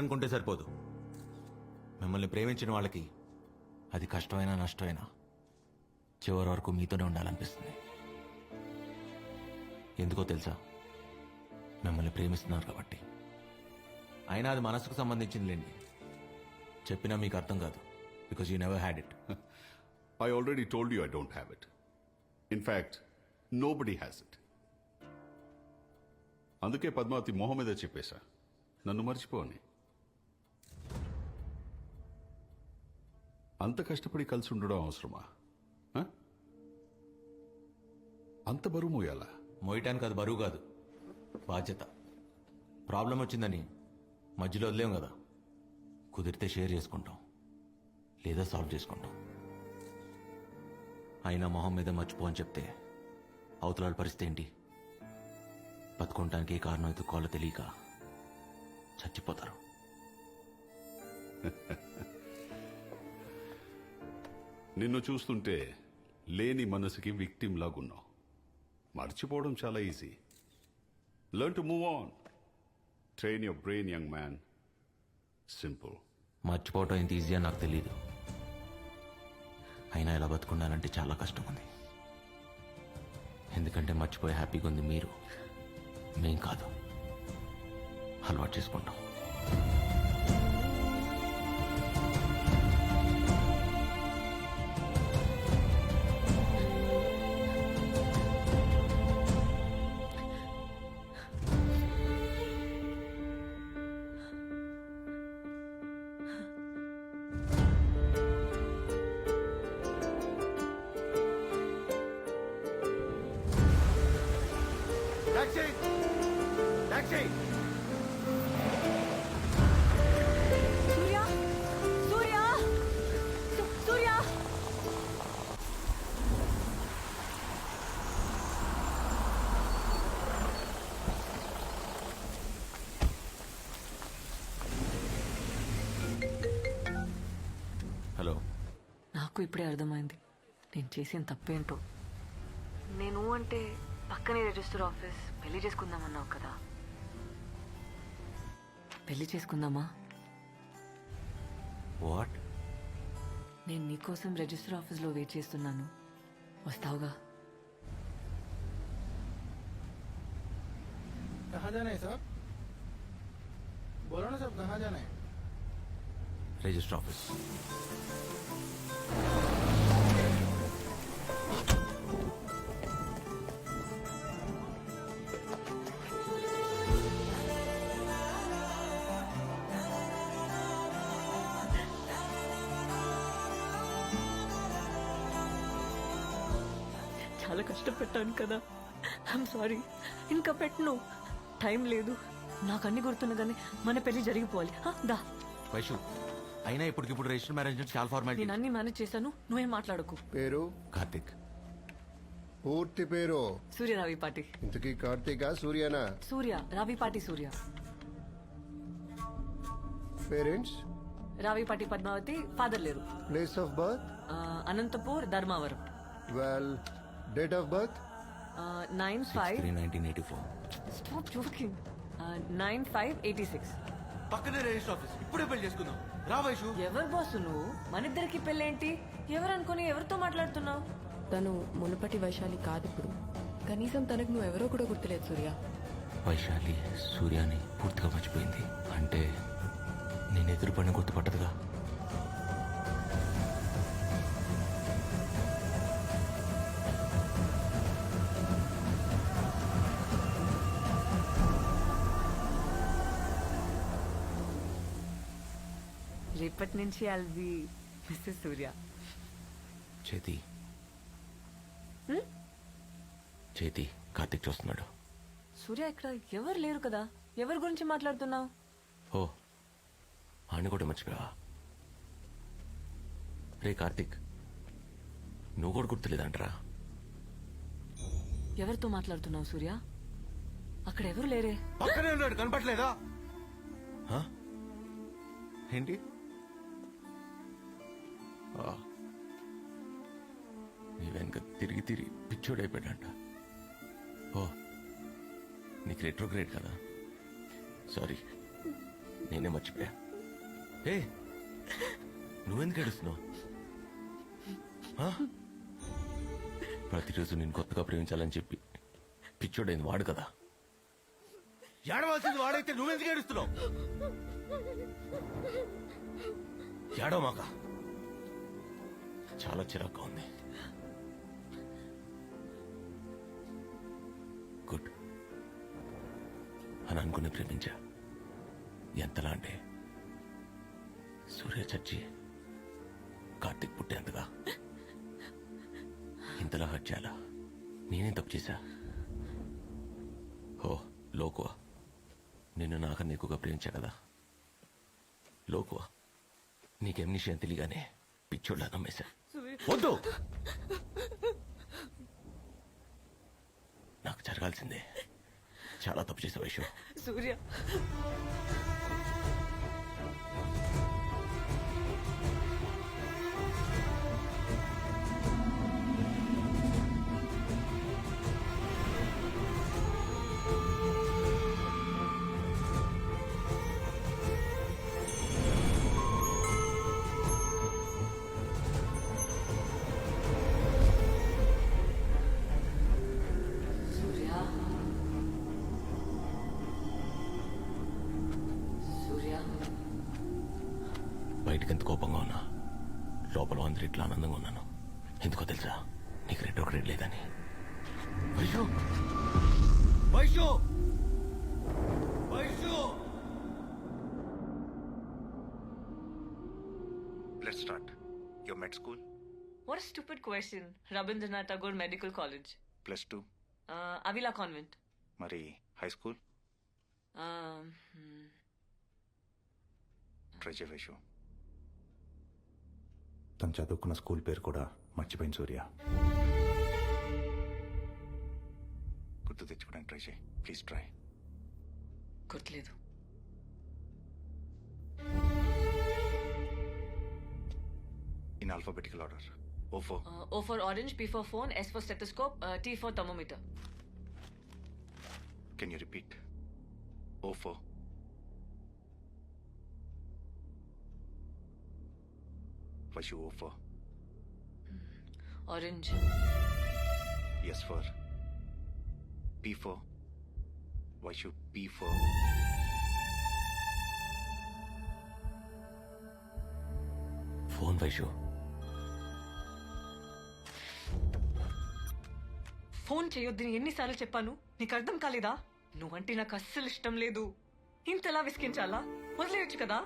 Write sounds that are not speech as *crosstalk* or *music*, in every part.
మీరనుకుంటే సరిపోదు. మిమ్మల్ని ప్రేమించిన వాళ్ళకి అది కష్టమైనా నష్టమైనా చివరి వరకు మీతోనే ఉండాలనిపిస్తుంది. ఎందుకో తెలుసా? మిమ్మల్ని ప్రేమిస్తున్నారు కాబట్టి. అయినా అది మనసుకు సంబంధించింది లేండి చెప్పినా మీకు అర్థం కాదు. Because you never had it I already told you I don't have it in fact no body has అందుకే పద్మావతి మొహం మీద చెప్పేశా. నన్ను మర్చిపోని. అంత కష్టపడి కలిసి ఉండడం అవసరమా? అంత బరువు మోయాలా? మోయటానికి అది బరువు కాదు. బాధ్యత. ప్రాబ్లం వచ్చిందని మధ్యలో వదిలేం కదా. కుదిరితే షేర్ చేసుకుంటాం. లేదా సాల్వ్ చేసుకుంటాం. అయినా మొహం మీద మర్చిపో అని చెప్తే అవతలాల పరిస్థితి ఏంటి? బతుకుంటానికి ఏ కారణం ఎత్తుకోవాలో తెలియక చచ్చిపోతారు. *laughs* నిన్ను చూస్తుంటే లేని మనసుకి విక్టిమ్ లాగున్నావు. మర్చిపోవడం చాలా easy learn to move on train your brain young man simple మర్చిపోవటం ఎంత ఈజీ అని నాకు తెలియదు అయినా ఇలా బతుకున్నానంటే చాలా కష్టం ఉంది ఎందుకంటే మర్చిపోయి హ్యాపీగా ఉంది మీరు. మేం కాదు. అలవాటు చేసుకుంటాం. సూర్య సూర్య? సు- సూర్య? హలో. నాకు ఇప్పుడే అర్థమైంది. నేను చేసిన తప్పేంటో. నేను అంటే పక్కనే రిజిస్టర్ ఆఫీస్ పెళ్ళి చేసుకుందామన్నావు కదా. పెళ్లి చేసుకుందామా వాట్ నేను నీకోసం రిజిస్టర్ ఆఫీస్లో వెయిట్ చేస్తున్నాను వస్తావుగా कहाँ जाना है साहब बोलो ना साहब कहाँ जाना है రిజిస్టర్ ఆఫీస్ చాలా కష్టపెట్టాను కదా. ఐఎమ్ సారీ ఇంకా పెట్టను. టైం లేదు. నాకు అన్ని గుర్తున్నదని మన పెళ్ళి జరిగిపోవాలి. హా, దా. వైషు అయినా ఇప్పటికిప్పుడు రిజిస్టర్ మ్యారేజ్ నుంచి చాలా ఫార్మాలిటీ నేను అన్ని మేనేజ్ చేశాను. నువ్వేం మాట్లాడకు. పేరు? కార్తిక్. పూర్తి పేరు? సూర్య రావిపాటి ఇంతకీ కార్తీక సూర్యనా? సూర్య రావిపాటి సూర్య. పేరెంట్స్? రావిపాటి పద్మావతి ఫాదర్ లేరు. Place of birth ah, Anantapur Dharmavaram. Well date of birth nine five three nineteen eighty four stop joking nine five eighty six పక్కనే రిజిస్టర్ ఆఫీస్ ఇప్పుడే పెళ్ళి చేసుకుందాం. రా వైషు. ఎవరు బాసు నువ్వు? మన ఇద్దరికి పెళ్ళేంటి? ఎవరు అనుకుని ఎవరితో మాట్లాడుతున్నావు? తను మునుపటి వైశాలి కాదు ఇప్పుడు. కనీసం తనకు నువ్వెవరో కూడా గుర్తులేదు సూర్య. వైశాలి సూర్యాని పూర్తిగా మర్చిపోయింది. అంటే నేను ఎదురు పని గుర్తుపట్టదుగా రేపటి నుంచి ఐల్ బి మిస్సెస్ సూర్య. చేతి. చేతి కార్తిక్ చూస్తున్నాడు. సూర్య ఇక్కడ ఎవరు లేరు కదా? ఎవరి గురించి మాట్లాడుతున్నావు? ఓ ఆయన కూడా మర్చిపోయావా రే కార్తిక్ నువ్వు కూడా గుర్తులేదంటరా? ఎవరితో మాట్లాడుతున్నావు సూర్య? అక్కడ ఎవరు లేరే? పక్కనే ఉన్నాడు కనపట్లేదా ఏంటి. నీ వెనక తిరిగి తిరిగి పిచ్చోడైపోయాడంట ఓ నీకు రెట్రోగ్రేడ్ కదా? సారీ నేనే మర్చిపోయా. ఏ నువ్వెందుకు ఏడుస్తున్నావు? ప్రతిరోజు నేను కొత్తగా ప్రేమించాలని చెప్పి పిచ్చోడైంది వాడు కదా. ఏడవలసింది వాడైతే నువ్వెందుకు ఏడుస్తున్నావు? ఏడవ మాక? చాలా చిరాగ్గా ఉంది. గుడ్. అని అనుకుని ప్రేమించా. ఎంతలా అంటే సూర్య చచ్చి కార్తిక్ పుట్టేంతగా. ఇంతలా హట్ చేయాలా? నేనేం తప్పు చేశా? ఓ లోకువా. నిన్ను నాకన్నా ఎక్కువగా ప్రేమించా కదా. లోకువా. నీకేం నిషయం తెలియగానే పిచ్చోళ్ళ నమ్మేశా. వద్దు. నాకు జరగాల్సిందే. చాలా తప్పు చేసే విషయం సూర్య సూర్య. బయటకు ఎంత కోపంగా ఉన్నా లోపల అందరు ఇట్లా ఆనందంగా ఉన్నాను ఎందుకో తెలుసా నీకు రెండో గ్రేడ్ లేదని Vaishu Vaishu Vaishu med school, What a stupid question. Rabindranath Tagore Medical College. plus two. Uh, Avila Convent. Mari, high school, Um, hmm. Trajaveshu. తను చదువుకున్న స్కూల్ పేరు కూడా మర్చిపోయింది సూర్య. గుర్తు తెచ్చుకోవడానికి ట్రై చేయి. Please try. గుర్తులేదు. In alphabetical order for orange, P for phone, S for stethoscope, uh, T for thermometer. Can you repeat O for Vashu O for Orange. Yes for P for Vashu P for phone Vaishu phone చేయొద్దని ఎన్నిసార్లు చెప్పాను? నీకు అర్థం కాలేదా? నువ్వంటే నాకు అస్సలు ఇష్టం లేదు. ఇంతలా విసిగించాలా? వదిలేయచ్చు కదా?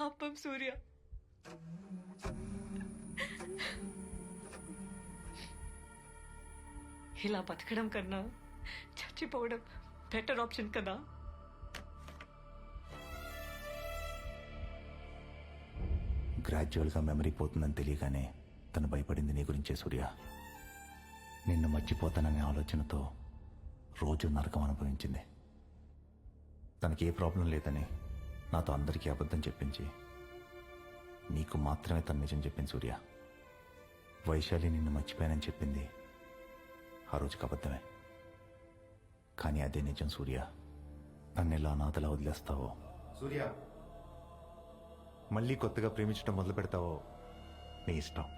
పాపం సూర్య. ఇలా బతకడం కన్నా చచ్చిపోవడం బెటర్ ఆప్షన్ కదా. గ్రాడ్యువల్గా మెమరీ పోతుందని తెలియగానే తను భయపడింది నీ గురించే సూర్య. నిన్ను మర్చిపోతాననే ఆలోచనతో రోజు నరకం అనుభవించింది. తనకి ఏ ప్రాబ్లం లేదని నాతో అందరికీ అబద్ధం చెప్పించి నీకు మాత్రమే తను నిజం చెప్పింది సూర్య. వైశాలి నిన్ను మర్చిపోయానని చెప్పింది ఆ రోజుకి అబద్ధమే. కానీ అదే నిజం సూర్య. నన్ను ఎలా అనాథలా వదిలేస్తావో. సూర్య మళ్ళీ కొత్తగా ప్రేమించడం మొదలు పెడతావో నీ ఇష్టం.